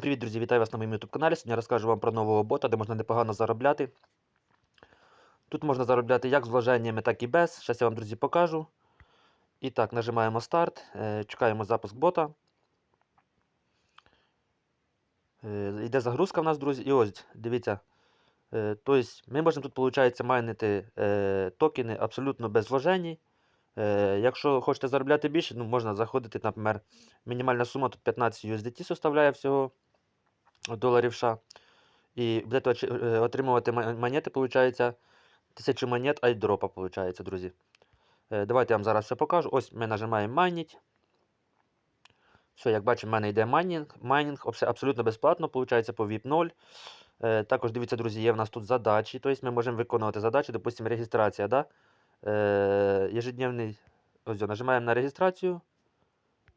Привіт, друзі! Вітаю вас на моєму YouTube каналі. Сьогодні розкажу вам про нового бота, де можна непогано заробляти. Тут можна заробляти як з вложеннями, так і без. Зараз я вам, друзі, покажу. І так, нажимаємо старт, е, чекаємо запуск бота. Е, Йде загрузка в нас, друзі. І ось, дивіться. Тобто ми можемо тут, виходить, майнити токени абсолютно без вложень. Якщо хочете заробляти більше, ну, можна заходити, наприклад, мінімальна сума тут 15 USDT составляє всього доларів США. І будете е, отримувати монети, виходить, 1000 монет айдропа, виходить, друзі. Е, Давайте я вам зараз все покажу. Ось ми нажимаємо майніть. Все, як бачимо, в мене йде майнінг. Майнінг абсолютно безплатно, виходить, по VIP 0. Е, Також дивіться, друзі, є в нас тут задачі. Тобто ми можемо виконувати задачі, допустимо, реєстрація. Да? Ежедневний. Ось, нажимаємо на реєстрацію.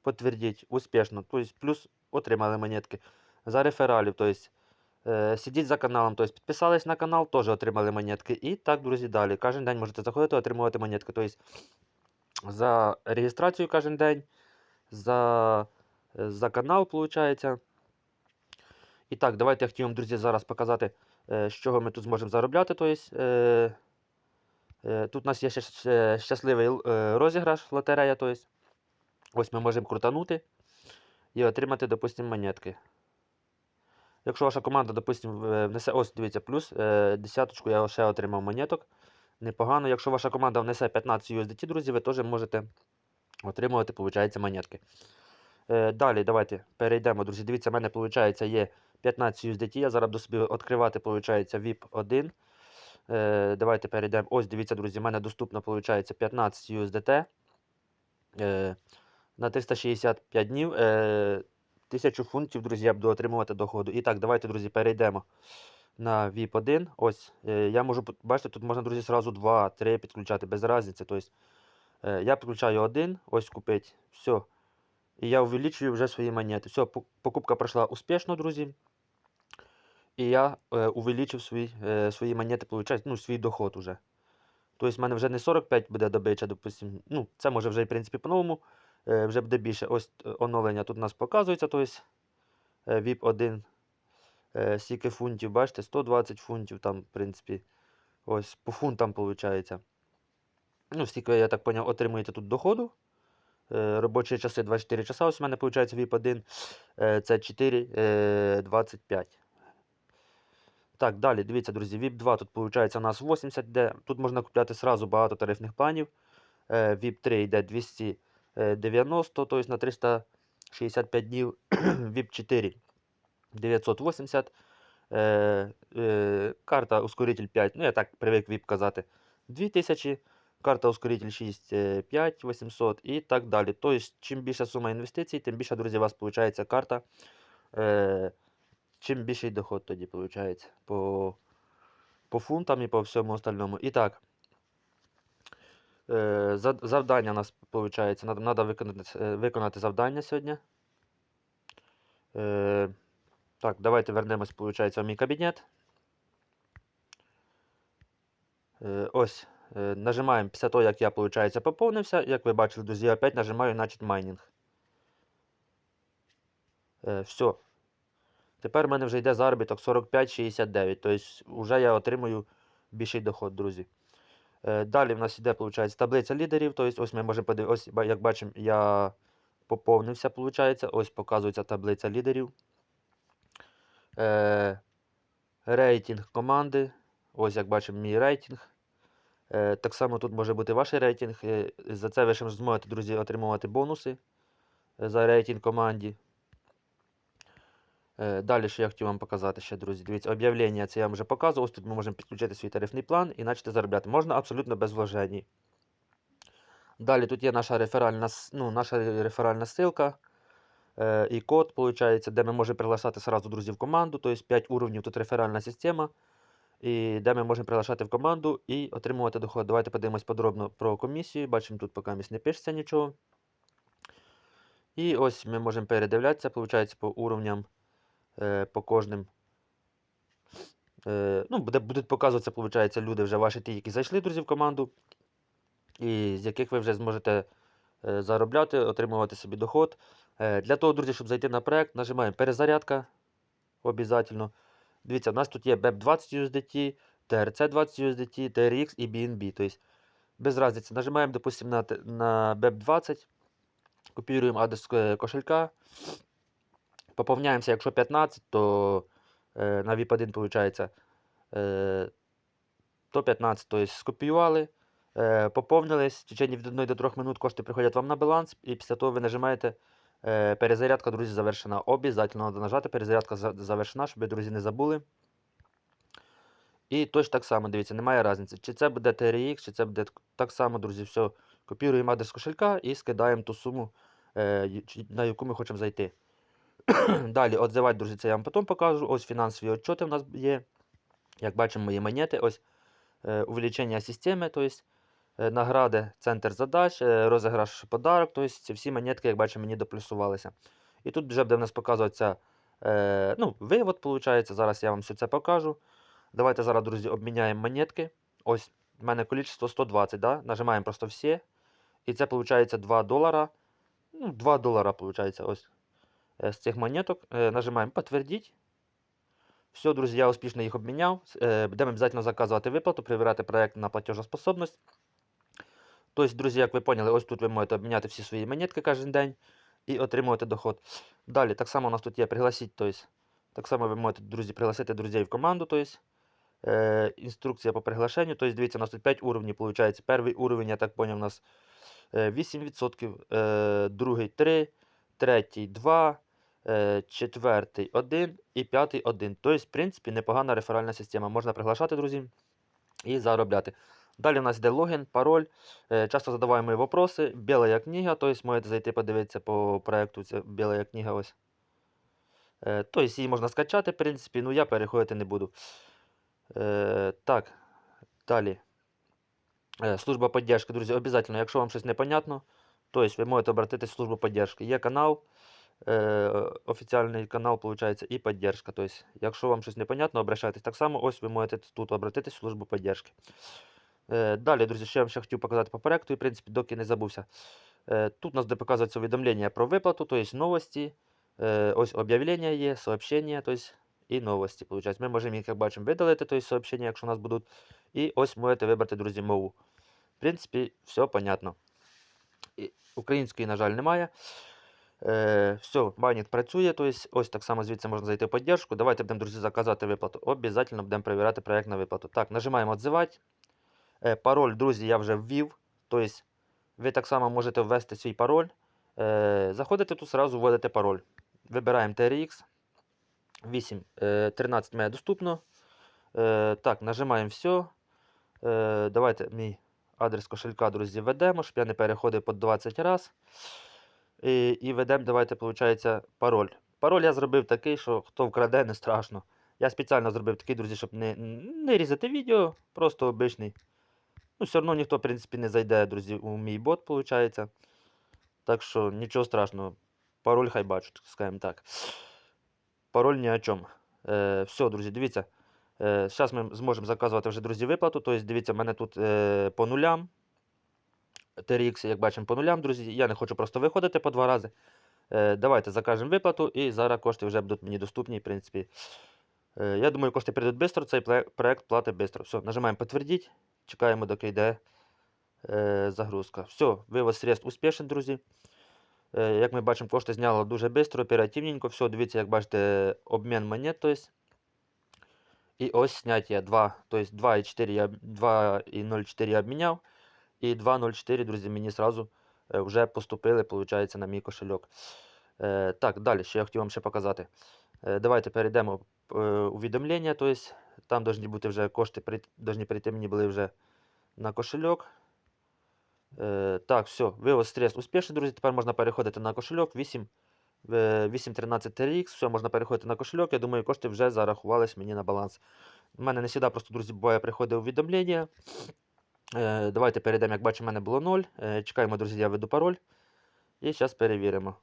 Подтвердіть успішно. Тобто плюс отримали монетки. За рефералів, тобто сидіть за каналом, тобто підписались на канал, теж отримали монетки. І так, друзі, далі. Кожен день можете заходити, отримувати монетки. Тобто за реєстрацію кожен день, за, е, за канал, виходить. І так, давайте я хотів вам, друзі, зараз показати, е, з чого ми тут зможемо заробляти. Тобто, тут у нас є ще щасливий розіграш, лотерея. Тобто, ось ми можемо крутанути і отримати, допустимо, монетки. Якщо ваша команда, допустимо, внесе, ось дивіться, плюс е, десяточку я ще отримав монеток. Непогано. Якщо ваша команда внесе 15 USDT, друзі, ви теж можете отримувати, виходить, монетки. Е, далі, давайте перейдемо, друзі. Дивіться, в мене, виходить, є 15 USDT. Я зараз буду собі відкривати, виходить, VIP 1. Е, давайте перейдемо. Ось, дивіться, друзі, в мене доступно, виходить, 15 USDT. Е, на 365 днів. Е, 1000 фунтів, друзі, я буду отримувати доходу. І так, давайте, друзі, перейдемо на VIP 1. Ось, е, я можу, бачите, тут можна, друзі, зразу 2, 3 підключати без різниці. Тобто, е, я підключаю один, ось купити, все. І я увеличую вже свої монети. Все, покупка пройшла успішно, друзі. І я е, увеличив свій, е, свої монети, получаю, ну, свій доход уже. Тобто, в мене вже не 45 буде добича, допустим. Ну, це може вже, в принципі, по-новому. Е, вже буде більше. Ось е, оновлення тут у нас показується. Тобто, VIP 1. Е, скільки фунтів, бачите, 120 фунтів там, в принципі. Ось по фунтам виходить. Ну, стільки, я так поняв, отримуєте тут доходу. Е, робочі часи 24 часа. Ось у мене виходить VIP 1. Е, це 4, е, 25. Так, далі, дивіться, друзі, VIP 2 тут виходить у нас 80, де тут можна купляти сразу багато тарифних планів. VIP 3 йде 290, тобто на 365 днів. VIP 4 980. Е, е, карта ускоритель 5, ну я так привик VIP казати. 2000. Карта ускоритель 6, е, 5 800 і так далі. Тобто, чим більша сума інвестицій, тим більше, друзі, у вас виходить карта. Е, чим більший доход тоді виходить по, по фунтам і по всьому остальному. І так, е, завдання у нас виходить, треба виконати, е, виконати завдання сьогодні. Е, так, давайте вернемось, виходить, в мій кабінет. Е, ось, е, нажимаємо після того, як я, виходить, поповнився. Як ви бачили, друзі, опять нажимаю начать майнінг. Е, все. Тепер в мене вже йде заробіток 45-69. Тобто вже я отримую більший доход, друзі. Е, далі в нас йде, виходить, таблиця лідерів. Тобто, ось ми можемо подивитися, як бачимо, я поповнився, виходить. Ось показується таблиця лідерів. Е, рейтинг команди. Ось як бачимо, мій рейтинг. Е, так само тут може бути ваш рейтинг. Е, за це ви ще зможете, друзі, отримувати бонуси за рейтинг команді. Е, Далі, що я хотів вам показати ще, друзі. Дивіться, об'явлення це я вам вже показував. Ось тут ми можемо підключити свій тарифний план і почати заробляти. Можна абсолютно без вложень. Далі тут є наша реферальна, ну, наша реферальна ссылка е, і код, де ми можемо приглашати сразу друзів в команду. Тобто 5 уровнів тут реферальна система. І де ми можемо приглашати в команду і отримувати доход. Давайте подивимось подробно про комісію. Бачимо, тут поки не пишеться нічого. І ось ми можемо передивлятися, виходить, по уровням, по кожним. Е, ну, буде, будуть показуватися, виходить, люди вже ваші ті, які зайшли, друзі, в команду, і з яких ви вже зможете е, заробляти, отримувати собі доход. Е, для того, друзі, щоб зайти на проект, нажимаємо перезарядка. Обязательно. Дивіться, у нас тут є BEP20 USDT, TRC20 USDT, TRX і BNB. Тобто, без разниці. Нажимаємо, допустимо, на, на BEP20, копіруємо адрес е, кошелька, поповняємося, якщо 15, то е, на VIP1 виходить, е, то 15, тобто скопіювали, е, поповнились, в течение від 1 до 3 минут кошти приходять вам на баланс, і після того ви нажимаєте е, перезарядка, друзі, завершена. Обязательно треба нажати, перезарядка завершена, щоб друзі, не забули. І точно так само, дивіться, немає різниці. Чи це буде TRX, чи це буде так само, друзі, все. Копіруємо адрес кошелька і скидаємо ту суму, е, на яку ми хочемо зайти. Далі, отзивати, друзі, це я вам потім покажу. Ось фінансові отчоти в нас є. Як бачимо, мої монети. Ось е, увеличення системи, тобто е, награди, центр задач, е, розіграш подарок. Тобто ці всі монетки, як бачимо, мені доплюсувалися. І тут вже буде в нас показуватися е, ну, вивод, виходить. Зараз я вам все це покажу. Давайте зараз, друзі, обміняємо монетки. Ось, в мене кількість 120, да? Нажимаємо просто всі. І це виходить 2 долара. Ну, 2 долара, виходить, ось. Е, З цих монеток. Е, Нажимаємо підтвердіть. Все, друзі, я успішно їх обміняв. Е, Будемо обов'язково заказувати виплату, перевіряти проект на платежоспособність. Тобто, друзі, як ви поняли, ось тут ви можете обміняти всі свої монетки кожен день і отримувати доход. Далі, так само у нас тут є пригласіть, тобто, так само ви можете, друзі, пригласити друзей в команду. Тобто, е, інструкція по приглашенню. Тобто, дивіться, у нас тут 5 уровнів. Перший уровень, я так поняв, у нас е, 8%, е, другий 3, третій 2, е, четвертий 1 і п'ятий 1. Тобто, в принципі, непогана реферальна система. Можна приглашати, друзі, і заробляти. Далі у нас йде логін, пароль. Е, Часто задаваємо вопроси. Біла книга, тобто можете зайти подивитися по проекту. Це біла книга. ось. Тобто її можна скачати, в принципі, ну я переходити не буду. Так, далі. Служба поддержки, друзі, обов'язково, якщо вам щось непонятно, тобто ви можете обратитися в службу поддержки. Є канал, е, офіційний канал, виходить, і поддержка. Тобто, якщо вам щось непонятно, обращайтесь. Так само, ось ви можете тут обратитись в службу поддержки. Е, Далі, друзі, що я вам ще хотів показати по проекту, і в принципі, доки не забувся. Е, Тут у нас де показується увідомлення про виплату, тобто новості. Е, Ось об'явлення є, сообщення, тобто і новості. Получається. Ми можемо їх, як бачимо, видалити, тобто сообщення, якщо у нас будуть. І ось можете вибрати, друзі, мову. В принципі, все понятно. Української, на жаль, немає. Е, все, майнінг працює, тобто ось так само звідси можна зайти в підтримку. Давайте будемо, друзі, заказати виплату. Обов'язково будемо перевіряти проєкт на виплату. Так, нажимаємо «Отзивати». Е, пароль, друзі, я вже ввів. Тобто ви так само можете ввести свій пароль. Е, заходите тут, сразу вводите пароль. Вибираємо TRX. 8, е, 13 має доступно. Е, так, нажимаємо все. Е, давайте мій адрес кошелька, друзі, введемо, щоб я не переходив по 20 раз. І, і ведемо, давайте, виходить, пароль. Пароль я зробив такий, що хто вкраде, не страшно. Я спеціально зробив такий, друзі, щоб не, не різати відео, просто обичний. Ну, все одно ніхто, в принципі, не зайде, друзі, у мій бот, виходить. Так що нічого страшного. Пароль хай бачать, скажімо так. Пароль ні о чому. Е, все, друзі, дивіться. Е, Зараз ми зможемо заказувати вже, друзі, виплату. Тобто, дивіться, в мене тут е, по нулям. TRX, як бачимо, по нулям, друзі. Я не хочу просто виходити по два рази. Е, давайте закажемо виплату і зараз кошти вже будуть мені доступні, в принципі. Е, я думаю, кошти прийдуть швидко, цей проект платить швидко. Все, нажимаємо підтвердіть. Чекаємо, доки йде е, загрузка. Все, вивод средств успішний, друзі. Е, як ми бачимо, кошти зняло дуже швидко, оперативненько. Все, дивіться, як бачите, обмін монет. Тобто. І ось зняття 2. Тобто 2,04 я обміняв. І 2,04, друзі, мені сразу е, вже поступили, виходить, на мій кошельок. Е, так, далі, що я хотів вам ще показати. Е, давайте перейдемо е, увідомлення. Тобто, там повинні бути вже кошти, должні прийти мені були вже на кошельок. Так, все, вивод средств успішний, друзі. Тепер можна переходити на кошельок 8. Е, 813 TRX, все, можна переходити на кошельок. Я думаю, кошти вже зарахувались мені на баланс. У мене не завжди просто, друзі, буває, приходить увідомлення. Е, давайте перейдемо, як бачимо, в мене було 0. Е, чекаємо, друзі, я введу пароль. І зараз перевіримо.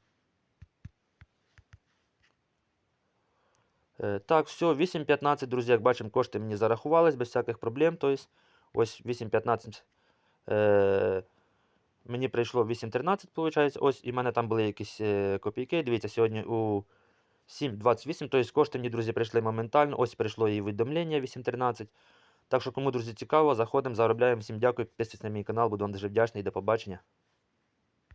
Е, так, все, 8.15, друзі, як бачимо, кошти мені зарахувались без всяких проблем. Тобто, ось 8.15. Мені прийшло 8.13, виходить. Ось, і в мене там були якісь е, копійки. Дивіться, сьогодні у 7,28. Тобто кошти мені, друзі, прийшли моментально. Ось прийшло її відомлення 8.13. Так що, кому, друзі, цікаво, заходимо, заробляємо. Всім дякую, підписуйтесь на мій канал, буду вам дуже вдячний. До побачення.